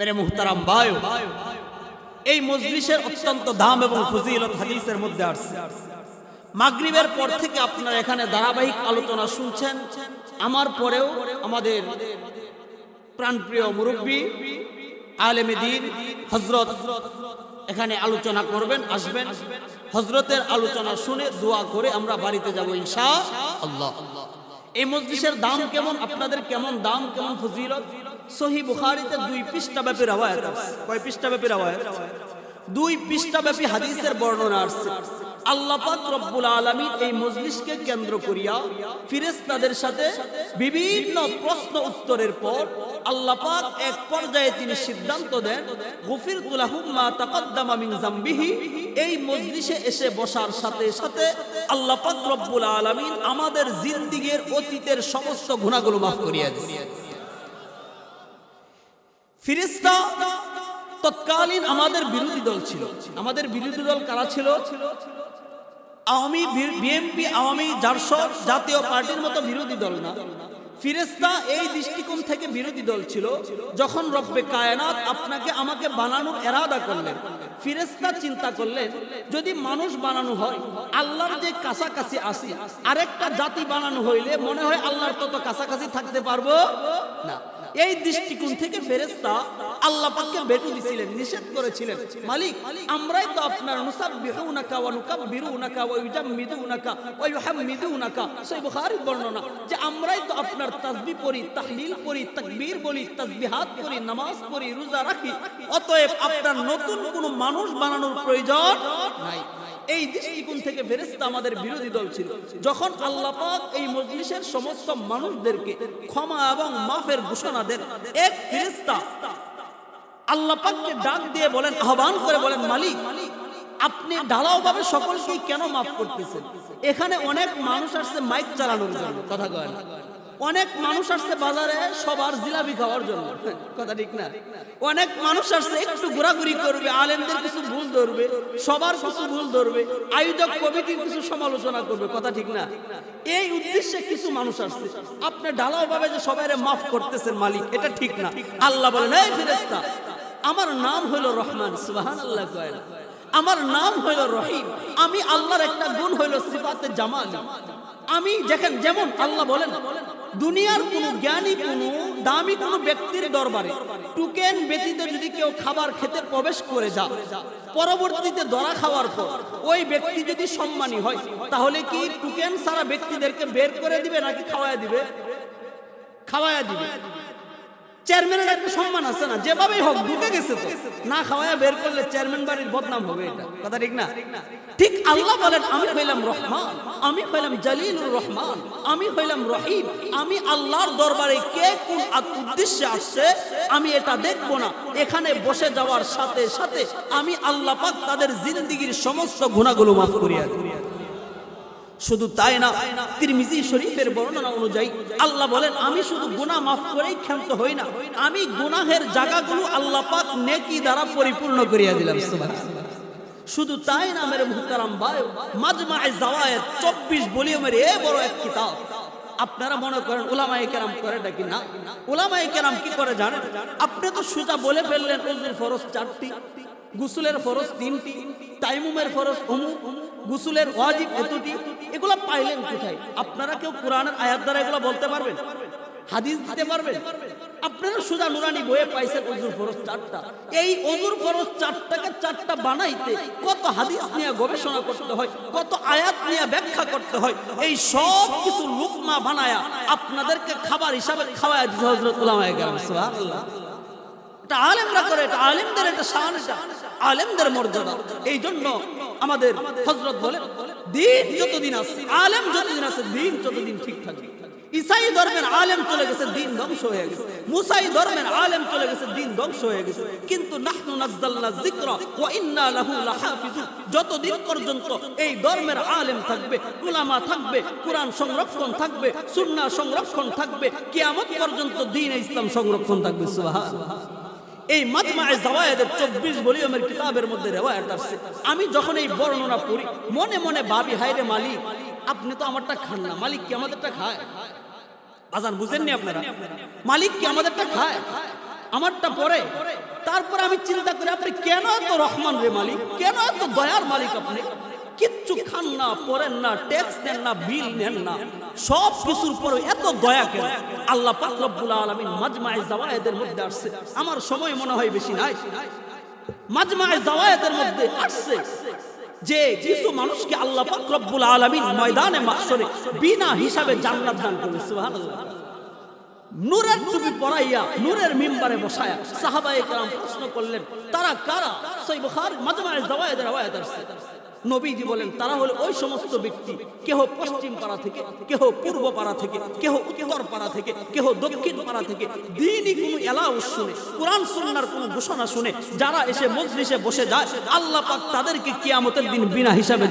মেরে মুহতারাম বায়ু এই মজলিসের অত্যন্ত দাম এবং ফজিলত হাদিসের মধ্যে আসছে। মাগরিবের পর থেকে আপনারা এখানে ধারাবাহিক আলোচনা শুনছেন। আমার পরেও আমাদের প্রাণপ্রিয় মুরব্বী, আলেমে দিন হজরত এখানে আলোচনা করবেন, আসবেন। হজরতের আলোচনা শুনে দোয়া করে আমরা বাড়িতে যাব ইনশা আল্লাহ এই মজলিসের দাম কেমন? আপনাদের কেমন দাম, কেমন ফজিলত? সহি বুখারিতে দুই পৃষ্ঠা ব্যাপী রাওয়ায়াত কয় পৃষ্ঠা ব্যাপী রাওয়ায়াত? দুই পৃষ্ঠা ব্যাপী হাদিসের বর্ণনা আসছে আল্লাহ পাক রব্বুল আলামিন এই মজলিসকে কেন্দ্র করিয়া ফিরেশতাদের সাথে বিভিন্ন প্রশ্ন উত্তরের পর আল্লাহ এক পর্যায়ে তিনি সিদ্ধান্ত দেন, গফিরতু লাহুম মা তাকাদ্দামা মিন জামবিহি। এই মজলিসে এসে বসার সাথে সাথে আল্লাহ পাক রব্বুল আলামিন আমাদের জিন্দিগির অতীতের সমস্ত গুনাহগুলো মাফ করিয়া দিয়েছেন। ফিরিস্তা তৎকালীন আমাদের বিরোধী দল ছিল। আমাদের বিরোধী দল কারা ছিল? আওয়ামী বিএনপি, আওয়ামী জারসদ জাতীয় পার্টির মতো বিরোধী দল না। ফিরেস্তা এই দৃষ্টিকোণ থেকে বিরোধী দল ছিল। যখন রব্বে কায়নাত আপনাকে আমাকে বানানোর এরাদা করলেন, ফিরেস্তা চিন্তা করলেন, যদি মানুষ বানানো হয়, আল্লাহর যে কাছাকাছি আসি, আরেকটা জাতি বানানো হইলে মনে হয় আল্লাহর তত কাছাকাছি থাকতে পারব না। এই দৃষ্টিকোণ থেকে ফেরেস্তা আল্লাহ পাককে বেটু দিছিলেন, নিষেধ করেছিলেন। মালিক, আমরাই তো আপনার নুসাব্বিহুনাকা ওয়া নুকাব্বিরুনাকা ওয়া ইউজাম্মিদুনাকা ওয়া ইউহাম্মিদুনাকা। সহিহ বুখারী বর্ণনা যে আমরাই তো আপনার তাসবিহ পড়ি, তাহলিল পড়ি, তাকবীর বলি তাসবিহাত পড়ি, নামাজ পড়ি, রোজা রাখি, অতএব আপনার নতুন কোনো মানুষ বানানোর প্রয়োজন নাই। এই দৃষ্টিকোণ থেকে ফেরেস্তা আমাদের বিরোধী দল ছিল। যখন আল্লাহ পাক এই মজলিসের সমস্ত মানুষদেরকে ক্ষমা এবং মাফের ঘোষণা দেন, এক ফেরেস্তা আল্লাহ পাককে ডাক দিয়ে বলেন, আহ্বান করে বলেন, মালিক, আপনি ঢালাও ভাবে সকলকে কেন মাফ করতেছেন? এখানে অনেক মানুষ আসছে মাইক চালানোর জন্য। কথা কয় অনেক মানুষ আসছে বাজারে সবার জিলাপি খাওয়ার জন্য। কথা ঠিক না? অনেক মানুষ আসছে একটু ঘোরাঘুরি করবে, আলেমদের কিছু ভুল ধরবে, সবার কিছু ভুল ধরবে, আয়োজক কমিটির কিছু সমালোচনা করবে, কথা ঠিক না? এই উদ্দেশ্যে কিছু মানুষ আসছে। আপনি ঢালাও ভাবে যে সবাই মাফ করতেছেন মালিক, এটা ঠিক না। আল্লাহ বলেন, এই ফিরেস্তা আমার নাম হইল রহমান সুবাহান আল্লাহ আমার নাম হইল রহিম, আমি আল্লাহর একটা গুণ হইল সিফাতে জামাল। আমি দেখেন, যেমন আল্লাহ বলেন, দুনিয়ার কোন জ্ঞানী, কোন দামি কোন ব্যক্তির দরবারে টুকেন ব্যতীত যদি কেউ খাবার খেতে প্রবেশ করে যা, পরবর্তীতে দরা খাওয়ার পর ওই ব্যক্তি যদি সম্মানী হয়, তাহলে কি টুকেন সারা ব্যক্তিদেরকে বের করে দিবে নাকি খাওয়ায় দিবে? খাওয়ায় দিবে। চেয়ারম্যানের একটা সম্মান আছে না? যেভাবেই হোক, ঢুকে গেছে তো। না খাওয়ায়া বের করলে চেয়ারম্যান বাড়ির বদনাম হবে এটা। কথা ঠিক না? ঠিক আল্লাহ বলেন, আমি হইলাম রহমান, আমি হইলাম জালিলুর রহমান, আমি হইলাম রহিম, আমি আল্লাহর দরবারে কে কোন উদ্দেশ্যে আসছে, আমি এটা দেখব না। এখানে বসে যাওয়ার সাথে সাথে আমি আল্লাহ পাক তাদের জিন্দিগির সমস্ত গুণাগুলো মাফ করিয়া শুধু তাই না, তিরমিজি শরীফের বর্ণনা অনুযায়ী আল্লাহ বলেন, আমি শুধু গুনাহ মাফ করেই ক্ষান্ত হই না, আমি গুনাহের জায়গাগুলো আল্লাহ পাক নেকি দ্বারা পরিপূর্ণ করিয়া দিলাম। শুধু তাই না, মেরে মুহতারাম ভাই, মাজমায়ে জাওয়ায়েদ 24 ভলিউমের এ বড় এক কিতাব। আপনারা মনে করেন, উলামায়ে কেরাম করে নাকি? না। উলামায়ে কেরাম কি করে জানেন? আপনি তো সুজা বলে ফেললেন ফরজ চারটি। গুসুলের ফরজ তিনটি, তাইমুমের ফরজ অমুক, গুসুলের ওয়াজিব এতটি, এগুলো পাইলেন কোথায়? আপনারা কেউ কোরআনের আয়াত দ্বারা এগুলো বলতে পারবেন? হাদিস দিতে পারবেন? আপনারা সুজা নুরানি বইয়ে পাইছেন অজুর ফরজ চারটা। এই অজুর ফরজ চারটাকে চারটা বানাইতে কত হাদিস নিয়ে গবেষণা করতে হয়, কত আয়াত নিয়ে ব্যাখ্যা করতে হয়, এই সব কিছু লুকমা বানায়া আপনাদেরকে খাবার হিসাবে খাওয়ায় দিতে হজরত উলামায়ে কেরাম, সুবহানাল্লাহ। এটা আলেমরা করে, এটা আলেমদের এটা শান এটা। আলেমদের মর্যাদা। এই জন্য আমাদের হজরত বলে, দিন যতদিন আছে, আলেম যতদিন আছে, দিন ততদিন ঠিক থাকবে। ইসাই ধর্মের আলেম চলে গেছে, দিন ধ্বংস হয়ে গেছে। মুসাই ধর্মের আলেম চলে গেছে, দিন ধ্বংস হয়ে গেছে। কিন্তু নাহনু নাযালনা যিকরা ওয়া ইন্না লাহু লাহাফিজুন। যতদিন পর্যন্ত এই ধর্মের আলেম থাকবে, উলামা থাকবে, কুরআন সংরক্ষণ থাকবে, সুন্নাহ সংরক্ষণ থাকবে, কিয়ামত পর্যন্ত দ্বীন ইসলাম সংরক্ষণ থাকবে, সুবহানাল্লাহ। এই মাজমায়ে জাওয়ায়েদের 24 ভলিউমের কিতাবের মধ্যে রেওয়ায়াত আছে আমি যখন এই বর্ণনা পড়ি, মনে মনে ভাবি হায়রে মালিক, আপনি তো আমারটা খান না। মালিক কি আমাদেরটা খায়? আজান বুঝেননি আপনারা? মালিক কি আমাদেরটা খায়? আমারটা পরে তারপর আমি চিন্তা করি, আপনি কেন এত রহমান রে মালিক? কেন এত দয়ার মালিক আপনি? কিচ্ছু খান না পরেন না ট্যাক্স দেন না বিল নেন না সব কিছুর পরে এত দয়া কেন আল্লাহ পাক রব্বুল আলামিন মাজমায়ে জাওয়ায়েদের মধ্যে আসছে আমার সময় মনে হয় বেশি নাই মাজমায়ে জাওয়ায়েদের মধ্যে আসছে যে কিছু মানুষকে আল্লাহ পাক রব্বুল আলামিন ময়দানে মাহশরে বিনা হিসাবে জান্নাত দান করবে সুবহানাল্লাহ নূরের টুপি পরাইয়া নূরের মিম্বারে বসায়া সাহাবায়ে کرام প্রশ্ন করলেন তারা কারা সহিহ বুখারী মাজমায়ে জাওয়ায়েদের রওয়ায়াত আছে নবীজি বলেন, তারা হলো ওই সমস্ত ব্যক্তি। কেহ পশ্চিম পাড়া থেকে, কেহ পূর্ব পাড়া থেকে, কেহ উত্তর পাড়া থেকে, কেহ দক্ষিণ পাড়া থেকে। দিনই কোনো এলাও শুনে, কোরআন সুন্নাহর কোনো ঘোষণা শুনে, যারা এসে মজলিসে বসে যায়, আল্লাহ পাক তাদেরকে কিয়ামতের দিন বিনা হিসাবে